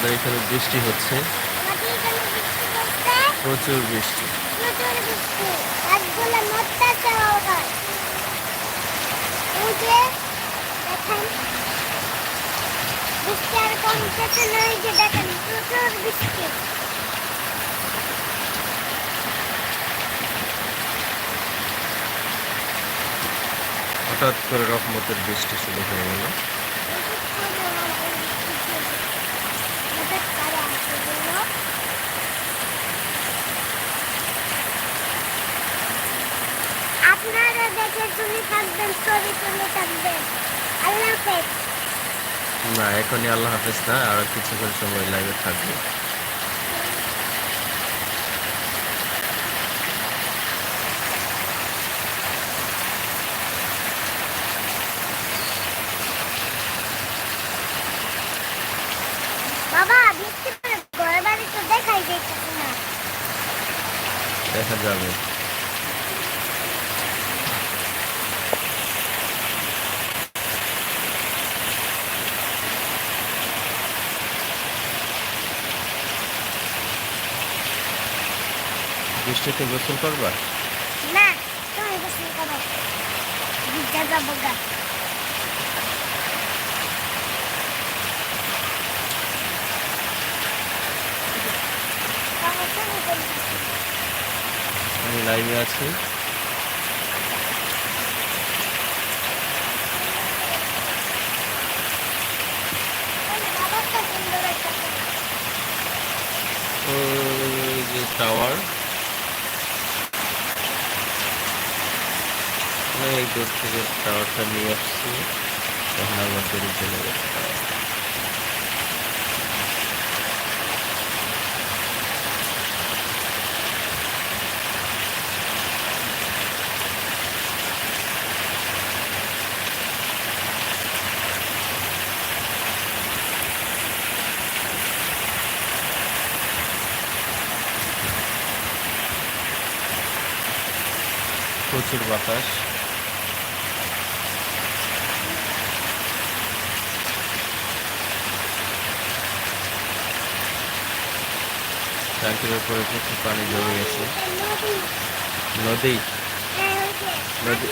আমাদের এখানে বৃষ্টি হচ্ছে। প্রচুর বৃষ্টি। প্রচুর হঠাৎ করে রহমতের বৃষ্টি শুরু হয়ে গেল হঠাৎ করে আসে গেল। আপনারা দেখে থাকবেন, ছবি থাকবেন। আল্লাহ হাফেজ। না, এখনই আল্লাহ হাফেজ না, আর কিছুক্ষণ সময় লাইভে থাকবে। দেখা যাবে। বৃষ্টিতে গোসল করবা? না তুমি গোসল করো ভিজা যাব গা। আমি লাইভে আছি। যে টাওয়ার অনেক দূর থেকে টাওয়ারটা নিয়ে আসছি। তখন আমার দেরি চলে গেছে। টাওয়ার প্রচুর বাতাস। ট্যাঙ্কের উপরে প্রচুর পানি জমে গেছে। নদী। নদী?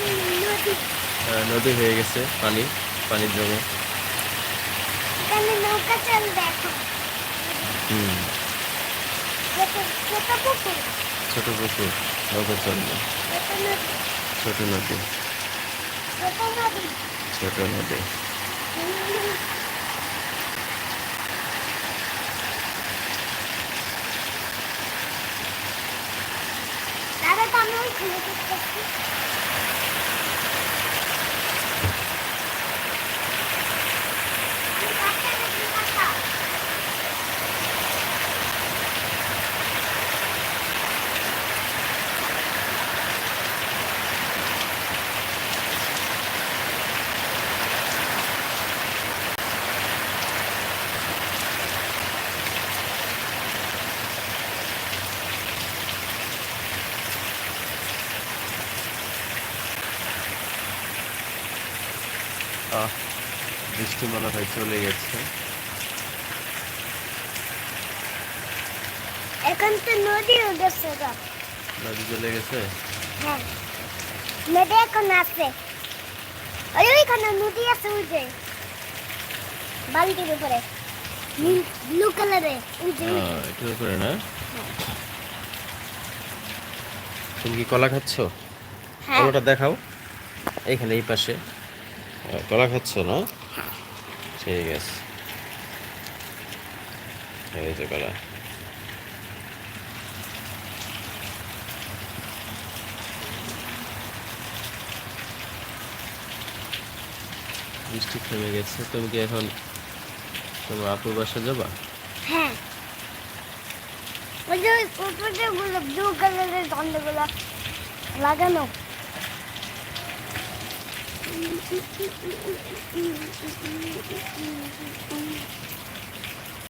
হ্যাঁ, নদী। হয়ে গেছে পানি পানি জমে। ছোট পুকুর নৌকা চলবে। ছোট নদী, ছোট নদী। দাদা তো আমি বৃষ্টি মনে হয় চলে গেছে। এখন তো নদী হয়ে গেছে নদী চলে গেছে? হ্যাঁ। নদী এখন আছে। ওই ওইখানে নদী আছে ওই যে বালতির উপরে। ব্লু কালারে ওই যে ওই যে। আহ, এটার উপরে না? তুমি কি কলা খাচ্ছ? হ্যাঁ। দেখাও। এখানে এই পাশে। কলা খাচ্ছ না? ঠিক আছে। এই যে কলা। বৃষ্টি থেমে গেছে তুমি কি এখন তোমার আপুর বাসা যাবা? হ্যাঁ। ওই যে গুলো ব্লু কালারের গন্ধগুলো লাগানো। Thank you.